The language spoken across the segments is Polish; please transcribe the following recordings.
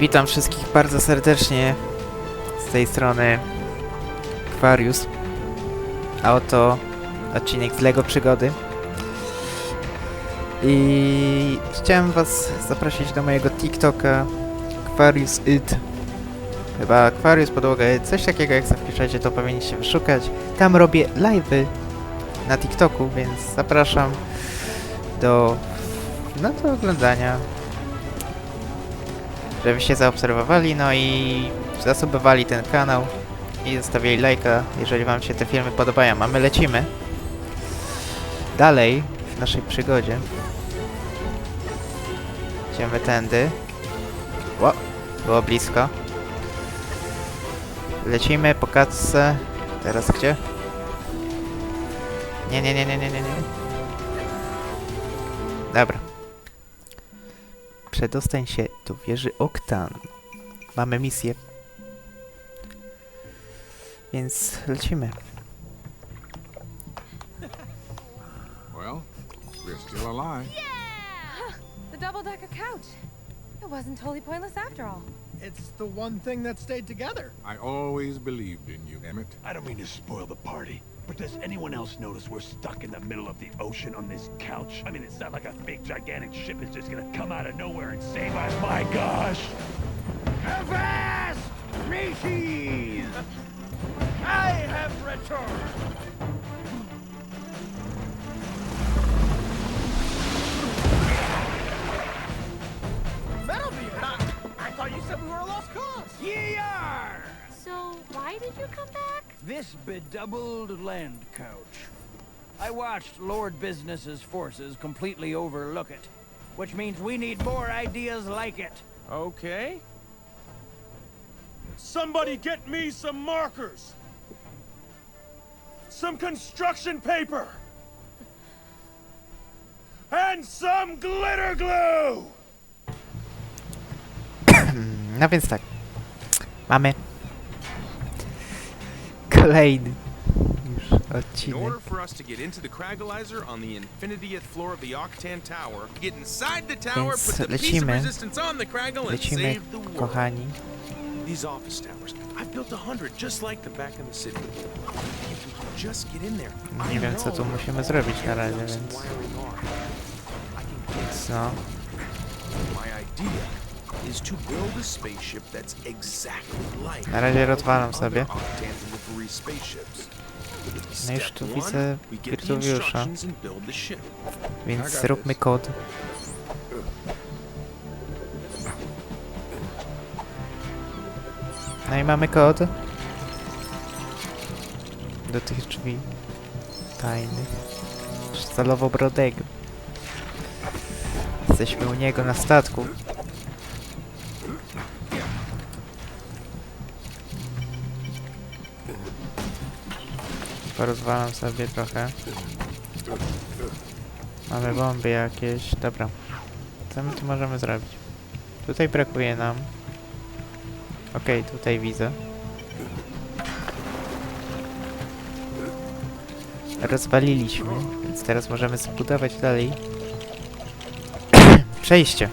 Witam wszystkich bardzo serdecznie z tej strony Aquarius. A oto odcinek z LEGO Przygody. I chciałem was zaprosić do mojego TikToka Aquarius It. Chyba Aquarius Podłoga It. Coś takiego jak zapiszecie to powinniście wyszukać. Tam robię live'y na TikToku, więc zapraszam do, no, do oglądania żebyście zaobserwowali, no i zasubowali ten kanał i zostawili lajka, jeżeli wam się te filmy podobają. A my lecimy dalej w naszej przygodzie. Idziemy tędy. Ło, było blisko. Lecimy po katce. Teraz gdzie? Nie, nie, nie, nie, nie, nie, nie. Przedostań się do wieży Oktan. Mamy misję. Więc lecimy. Well, we're still alive. The double decker couch. It wasn't totally pointless after all. It's the one thing that stayed together. I always believed in you, Emmett. I don't mean to spoil the party, but does anyone else notice we're stuck in the middle of the ocean on this couch? I mean, it's not like a big, gigantic ship is just gonna come out of nowhere and save us. My gosh! Avast, mateys! I have returned! This bedoubled land couch. I watched Lord Business's forces completely overlook it, which means we need more ideas like it. Okay. Somebody get me some markers! Some construction paper! And some glitter glue! No więc tak. Mamy kolejny już In odcinek. order for us to get into the Cragalizer on the infinitieth floor of the Octan Tower, get inside the tower, Więc put the piece of lecimy. resistance on the Craggle, and Lecimy, save the world. kochani. These office towers, I've built a hundred just like them back in the city. If we can just get in there, I Nie wiem co tu musimy zrobić na razie, więc wiring are. I can get no. My idea Na razie rozwalam sobie. No już tu widzę ship. więc zróbmy kod. No i mamy kod do tych drzwi tajnych Stalowobrodego. Jesteśmy u niego na statku. Porozwalam sobie trochę. Mamy bomby jakieś. Dobra. Co my tu możemy zrobić? Tutaj brakuje nam. Okej, tutaj widzę. Rozwaliliśmy, więc teraz możemy zbudować dalej. Przejście.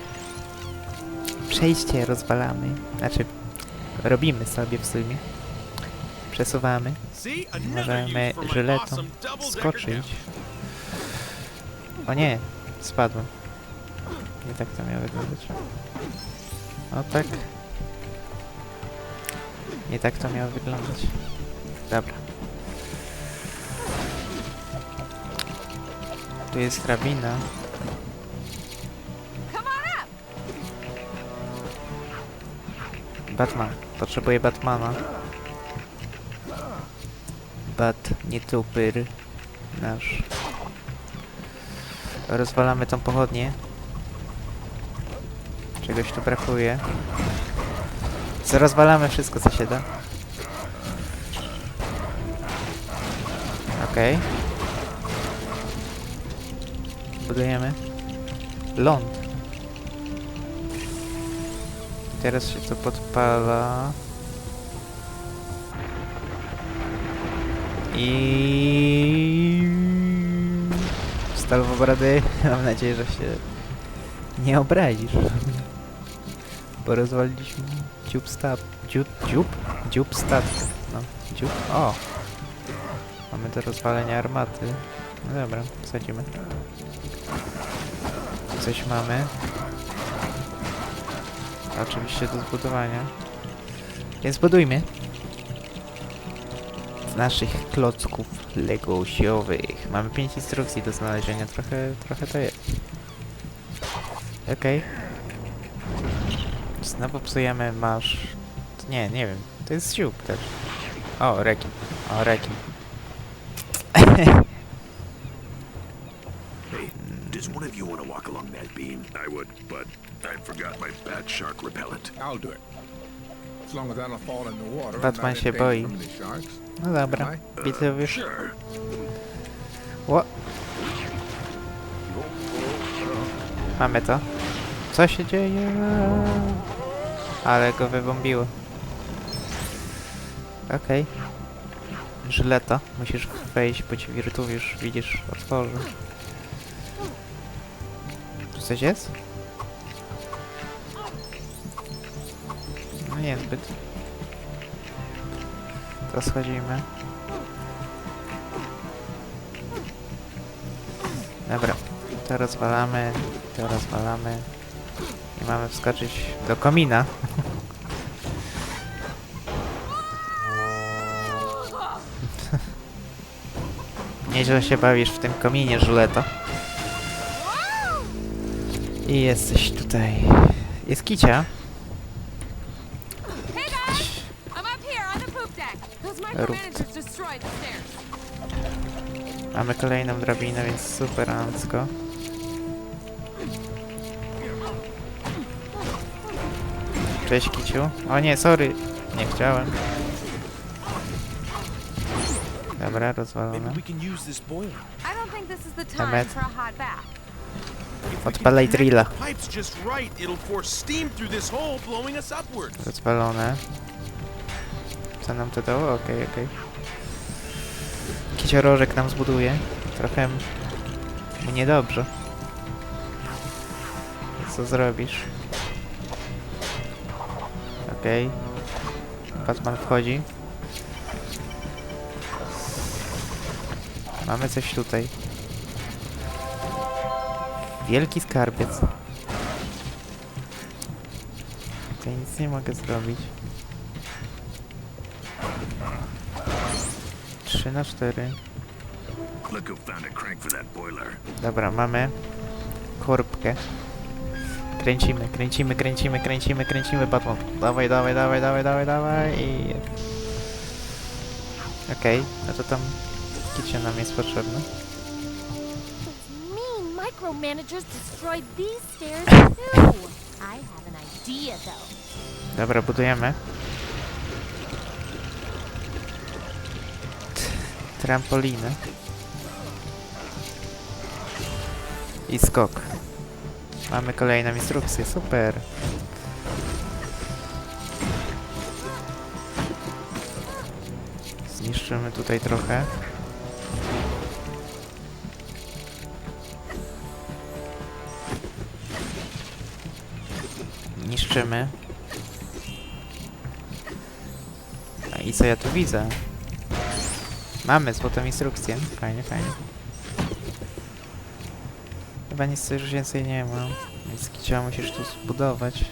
Przejście rozwalamy. Znaczy, robimy sobie w sumie. Przesuwamy. Możemy żyletą skoczyć. O nie, spadłem. Nie tak to miało wyglądać. O tak. Nie tak to miało wyglądać. Dobra. Tu jest drabina. Batman. Potrzebuję Batmana. Bat, nie tupyr. Nasz. Rozwalamy tą pochodnię. Czegoś tu brakuje. Rozwalamy wszystko co się da. Okej. Budujemy. Ląd. Teraz się to podpala. I Stalowobrady, mam nadzieję, że się nie obrazisz. Bo rozwaliliśmy dziób stat... Dziób? Dziób? Dziób statku. No, dziób. O! Mamy do rozwalenia armaty. No dobra, wsadzimy. Coś mamy. Oczywiście do zbudowania. Więc budujmy. Naszych klocków legosiowych. Mamy 5 instrukcji do znalezienia. Trochę, trochę to jest. Okej. Znowu psujemy masz... Nie, nie wiem. To jest siup też. O, rekin. O, rekin. Hey, does one of you want to walk along that beam? I would, but I forgot my bat shark repellent. I'll do it. Batman się boi. No dobra. Widzę już. Ło. Mamy to. Co się dzieje? Ale go wybombiło. Okej. Żyleta. Musisz wejść, bo ci wirtuwiusz, widzisz, otworzy. Tu coś jest? Niezbyt. To schodzimy. Dobra, to rozwalamy, to rozwalamy. I mamy wskoczyć do komina. Nieźle się bawisz w tym kominie, Żuleto. I jesteś tutaj. Jest kicia. Mamy kolejną drabinę, więc super ancko. Cześć kiciu. O nie, sorry. Nie chciałem. Dobra, rozwalone. we Odpalaj drilla. connect Co nam to dało? Okej, okej. Kiciorożek nam zbuduje. Trochę mu niedobrze. Co zrobisz? Okej. Batman wchodzi. Mamy coś tutaj. Wielki skarbiec. To nic nie mogę zrobić. 3 na 4. Look who found a crank for that boiler. Dobra, mamy korbkę. Kręcimy, kręcimy, kręcimy, kręcimy, kręcimy, Batman. Dawaj, dawaj, dawaj, dawaj, dawaj, dawaj i... Okej, no to tam kicie nam jest potrzebne. Those mean Trampoliny. I skok. Mamy kolejną instrukcję, super. Zniszczymy tutaj trochę. Niszczymy. A i co ja tu widzę? Mamy złotą instrukcję. Fajnie, fajnie. Chyba nic już więcej nie ma. Więc kicia musisz tu zbudować.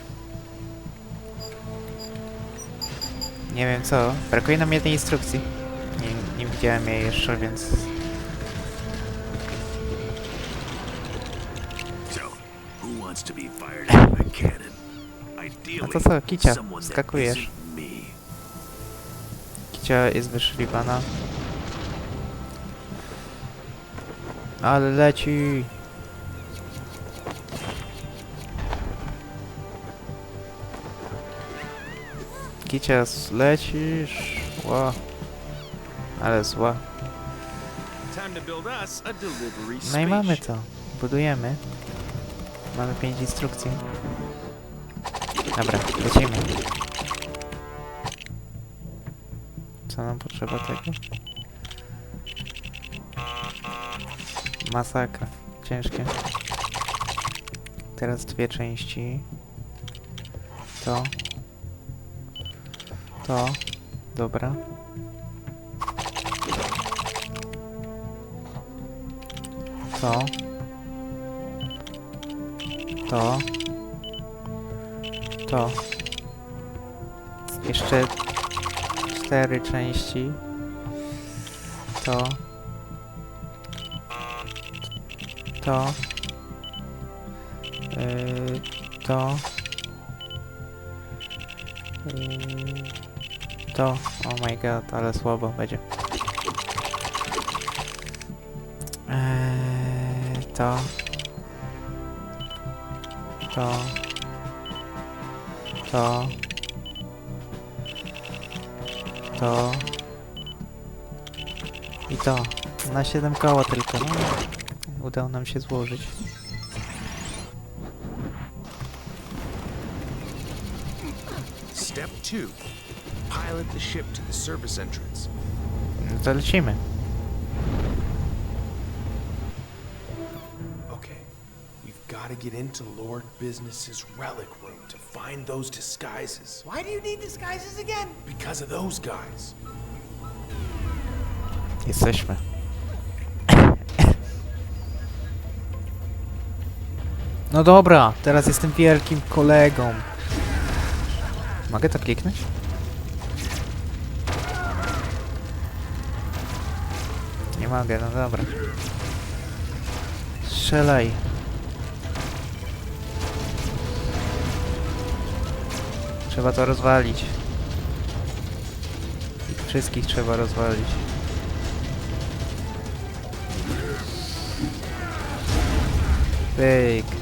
Nie wiem co. Brakuje nam jednej instrukcji. Nie, nie widziałem jej jeszcze, więc... A to co, kicia, skakujesz. Kicia jest wyszliwana. Ale leci! Kicia, s- lecisz! Ła. Ale zła. No i mamy to. Budujemy. Mamy pięć instrukcji. Dobra, lecimy. Co nam potrzeba tego? Masakra. Ciężkie. Teraz dwie części. To. To. Dobra. To. To. To. Jeszcze cztery części. To. To. Yy, to. Yy, to. Oh my god, ale słabo będzie. Eee, to. To. To. To. I to. Na 7 koła tylko. No, udało nam się złożyć. Step two. Pilot the ship to the service entrance. No to lecimy. Okay. We've got to get into Lord Business's relic room to find those disguises. Why do you need disguises again? Because of those guys. Jesteśmy. No dobra, teraz jestem wielkim kolegą. Mogę to kliknąć? Nie mogę, no dobra. Strzelaj. Trzeba to rozwalić. Ich wszystkich trzeba rozwalić. Pyk.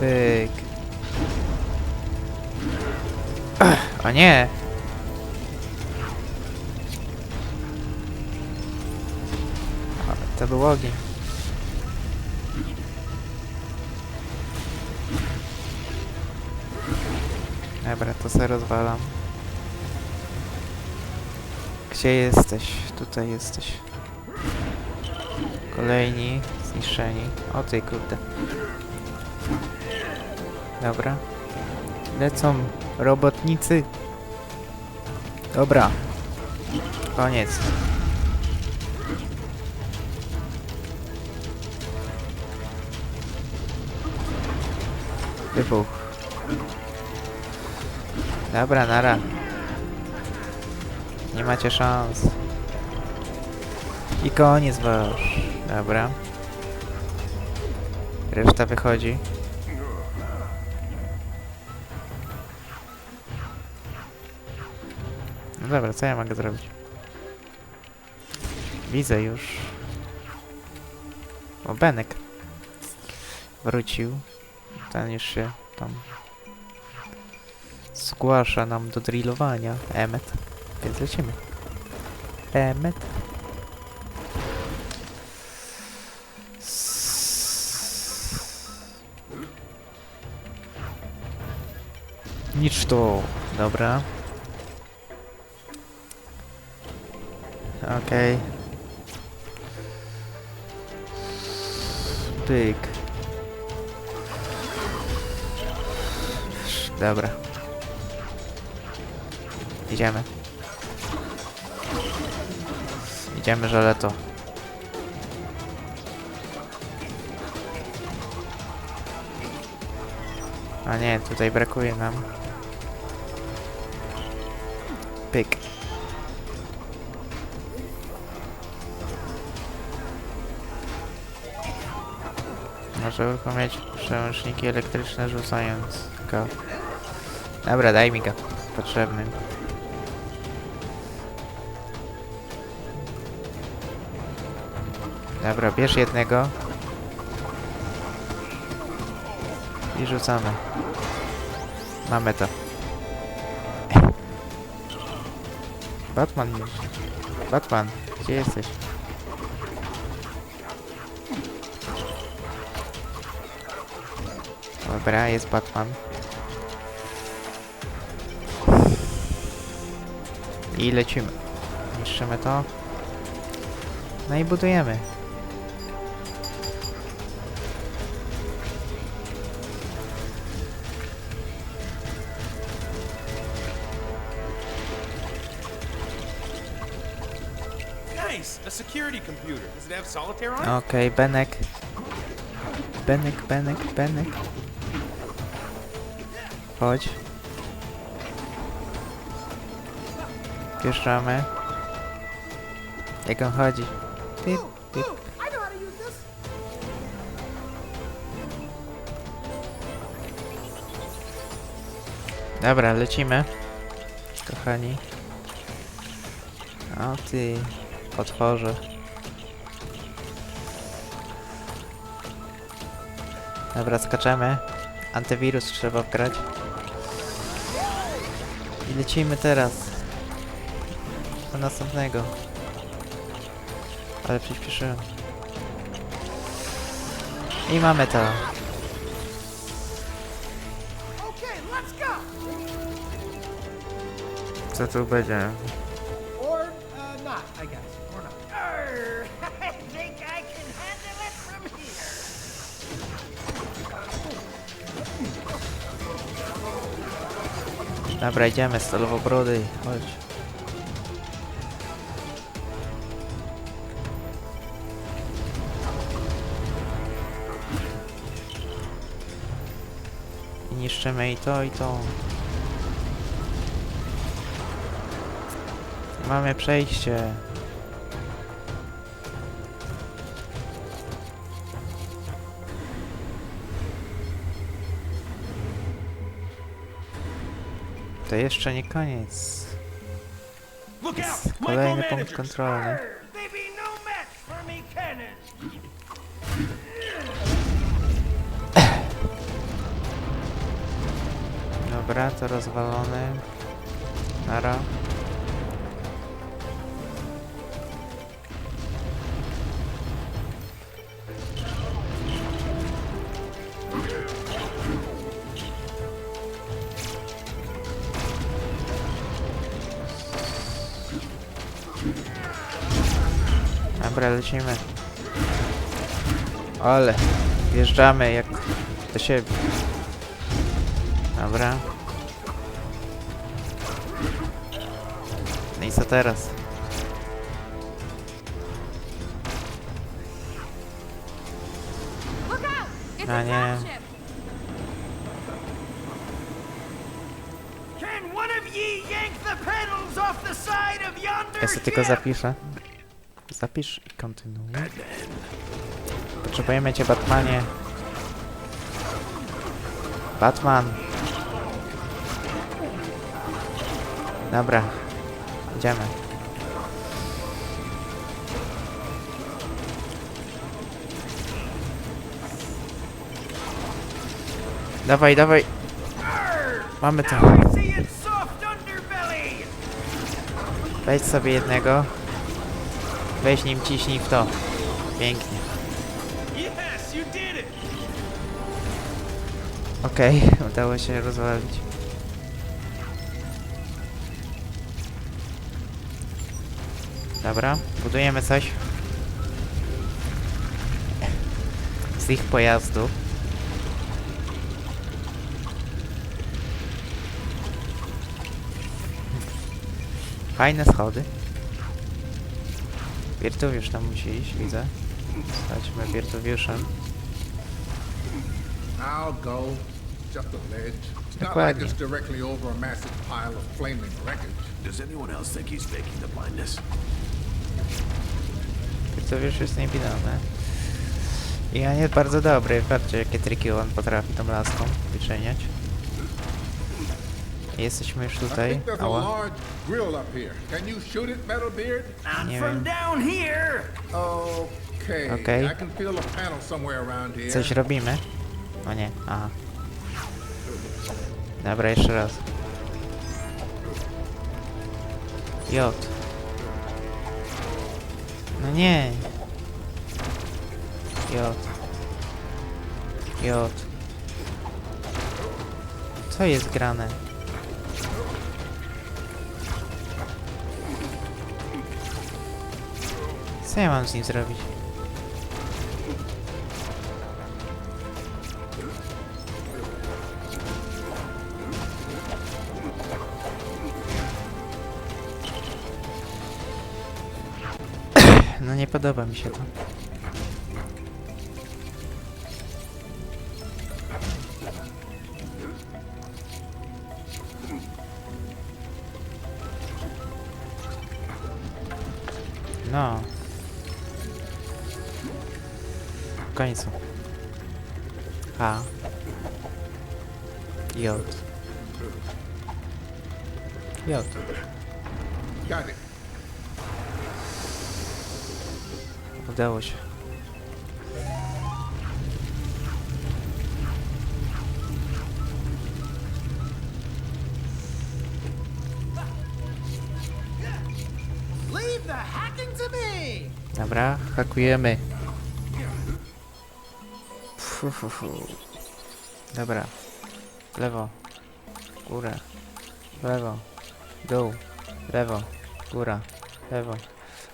Pyk. Ach, o nie! A, to był ogień. Dobra, to se rozwalam. Gdzie jesteś? Tutaj jesteś. Kolejni zniszczeni. O ty kurde. Dobra. Lecą robotnicy. Dobra. Koniec. Wybuch. Dobra, nara. Nie macie szans. I koniec wasz. Dobra. Reszta wychodzi. Dobra, co ja mogę zrobić? Widzę już. O, Benek. Wrócił. Ten już się tam zgłasza nam do drillowania. Emmet. Więc lecimy. Emmet. Nicz to. Dobra. Okej. Pyk. Dobra. Idziemy. Idziemy, żeleto. A nie, tutaj brakuje nam. Pyk. Może uruchomić przełączniki elektryczne rzucając go. Dobra, daj mi go. Potrzebny. Dobra, bierz jednego. I rzucamy. Mamy to. Batman. Batman, gdzie jesteś? Dobra, jest Batman. I lecimy. Niszczymy to. No i budujemy. Okej, okay, Benek. Benek, Benek, Benek. Chodź. Wjeżdżamy. Jak on chodzi? Typ, typ. Dobra, lecimy. Kochani. O ty, potworze. Dobra, skaczemy. Antywirus trzeba wgrać. I lecimy teraz. Do następnego. Ale przyspieszyłem. I mamy to. Okay, let's go. Co tu będzie? Dobra, idziemy, stalowobrody, chodź. I niszczymy i to, i to. Mamy przejście. To jeszcze nie koniec. Out! Kolejny punkt kontrolny. No. Dobra, to rozwalony. Nara. Dobra, lecimy. Ale, wjeżdżamy jak do siebie. Dobra. No i co teraz? It's A nie. Ja sobie tylko zapiszę. Zapisz i kontynuuj. Potrzebujemy cię, Batmanie. Batman. Dobra. Idziemy. Dawaj, dawaj. Mamy to. Weź sobie jednego. Weź nim ciśnij w to. Pięknie. Okej, udało się rozwalić. Dobra, budujemy coś. Z ich pojazdu. Fajne schody. Wiertuwiusz tam musi iść, widzę. Chodźmy wiertuwiuszem. I'll go. Just a ledge. It's not Dokładnie. like it's directly over a massive pile of flaming wreckage. Does anyone else think he's faking the blindness? Wiertuwiusz jest on jest bardzo dobry. Patrzcie, jakie triki on potrafi tą laską wyczyniać. Jesteśmy już tutaj. Ała. Nie wiem. here. Okay. Coś robimy? O nie, aha. Dobra, jeszcze raz. J. No nie. J. J. Co jest grane? Co ja mam z nim zrobić? nie podoba mi się to. Got it. Udało się. Leave the hacking to me! Dobra, hakujemy. Fu, fu, fu. Dobra. Lewo. Górę. Lewo. Dół. Lewo. Góra. Lewo.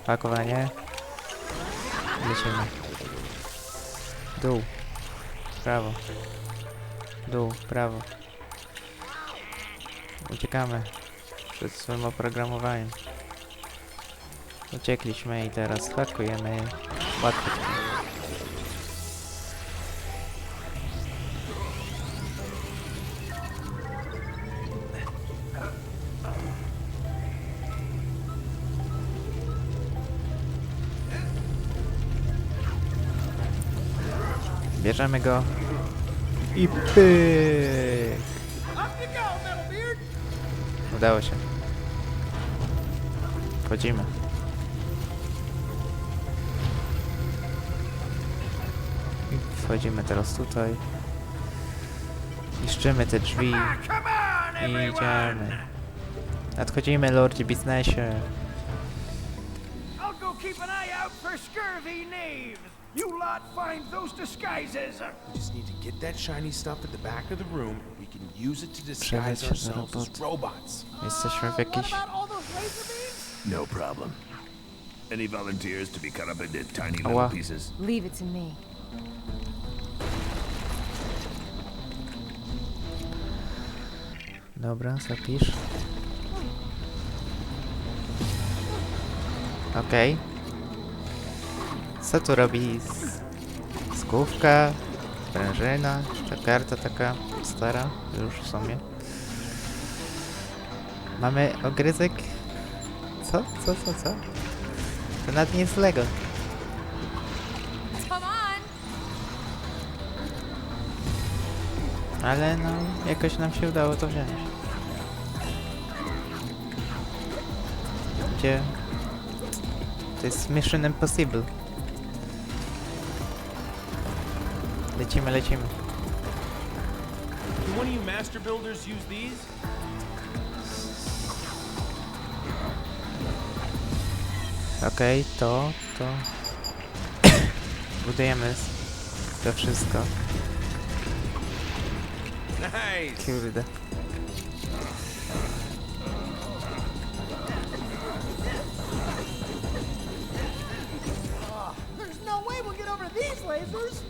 Hakowanie. Lecimy. Dół. Prawo. Dół. Prawo. Uciekamy. Przed swym oprogramowaniem. Uciekliśmy i teraz hakujemy. Łatwo. Bierzemy go. I pyk. Udało się. Wchodzimy. Wchodzimy teraz tutaj. Niszczymy te drzwi. I idziemy. Nadchodzimy, lordzie biznesie. I'll go keep an eye out for scurvy knaves. You lot find those disguises. We just need to get that shiny stuff at the back of the room. We can use it to disguise się za ourselves as robot. robots. Jesteśmy w What jakiejś... about all those laser beams? No problem. Any volunteers to be cut up into tiny Ała. little pieces? Leave it to me. Dobra, zapisz. Okej. Co tu robi skówka, sprężyna, jeszcze karta taka stara, już w sumie. Mamy ogryzek? Co? Co, co, co? To nawet nie jest Lego. Ale no, jakoś nam się udało to wziąć. Gdzie? To jest Mission Impossible. Lecimy, one of you master builders use these? Okej, to, to... Budujemy to wszystko. Nice. Kurde.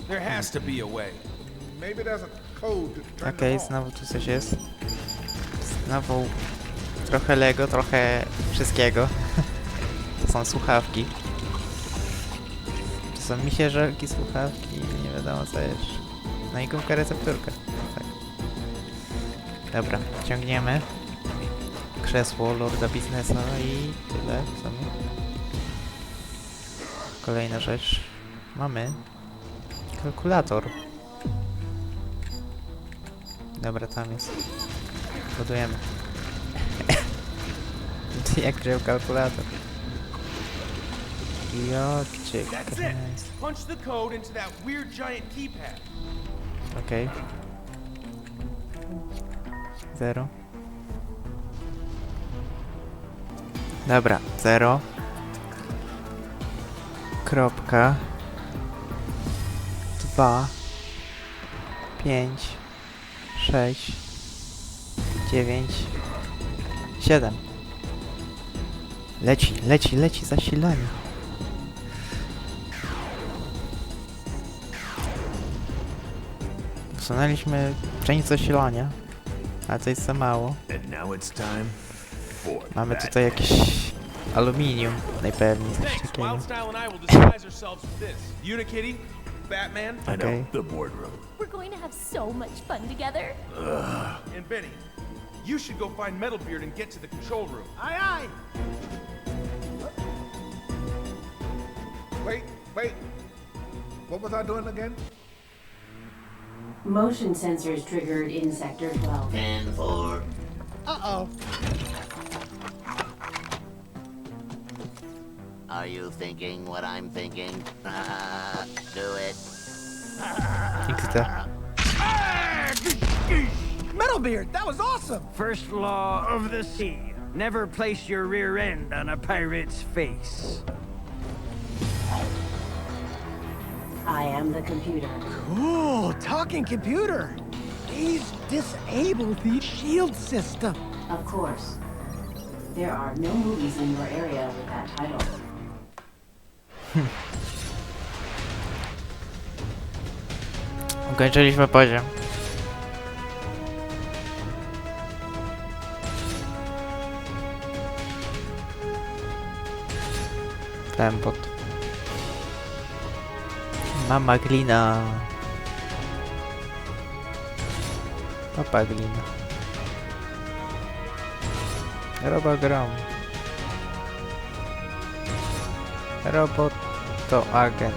There has to be a way. Maybe there's a code to turn Okej, them off. znowu tu coś jest. Znowu trochę Lego, trochę wszystkiego. To są słuchawki. To są misierzolki, słuchawki i nie wiadomo co jeszcze. No i gumka recepturka. Tak. Dobra, ciągniemy. Krzesło Lorda Biznesa i tyle w sumie. Kolejna rzecz. Mamy kalkulator. Dobra, tam jest. Budujemy. Jak grał kalkulator. Jocie, That's it. Christ. Punch the code into that weird giant keypad. Okej. Zero. Dobra, zero. Kropka. Dwa. Pięć. Sześć. Dziewięć. Siedem. Leci, leci, leci zasilanie. Usunęliśmy część zasilania, ale to jest za mało. Mamy tutaj jakieś aluminium, najpewniej coś Thanks. takiego. Wild Style and I will disguise ourselves with this. Unikitty, Batman, I know, Okay. the boardroom. We're going to have so much fun together. And Benny, you should go find Metalbeard and get to the control room. Aye, aye. Wait, wait. What was I doing again? Motion sensors triggered in Sector 12. 10 4. Uh-oh. Are you thinking what I'm thinking? Do it. XD. Metalbeard, that was awesome! First law of the sea. Never place your rear end on a pirate's face. I am the computer. Cool! talking computer. He's disabled the shield system. Of course. There are no movies in your area with that title. Ukończyliśmy poziom. Tempot. Mama glina. Papa glina. Robogram. Robot to agent.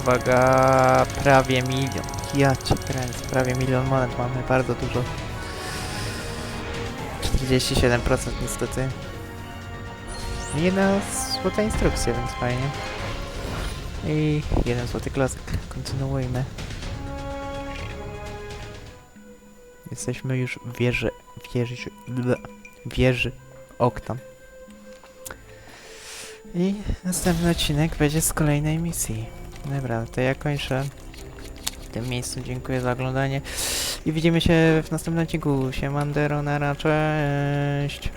Uwaga, prawie milion. Ja cię kręcę, prawie milion monet mamy, bardzo dużo. 47% niestety. Jedna złota instrukcja, więc fajnie. I jeden złoty klasyk. Kontynuujmy. Jesteśmy już w wieży, wieży, wieży Oktam. I następny odcinek będzie z kolejnej misji. Dobra, to ja kończę w tym miejscu. Dziękuję za oglądanie i widzimy się w następnym odcinku. Siemandero, nara, cześć!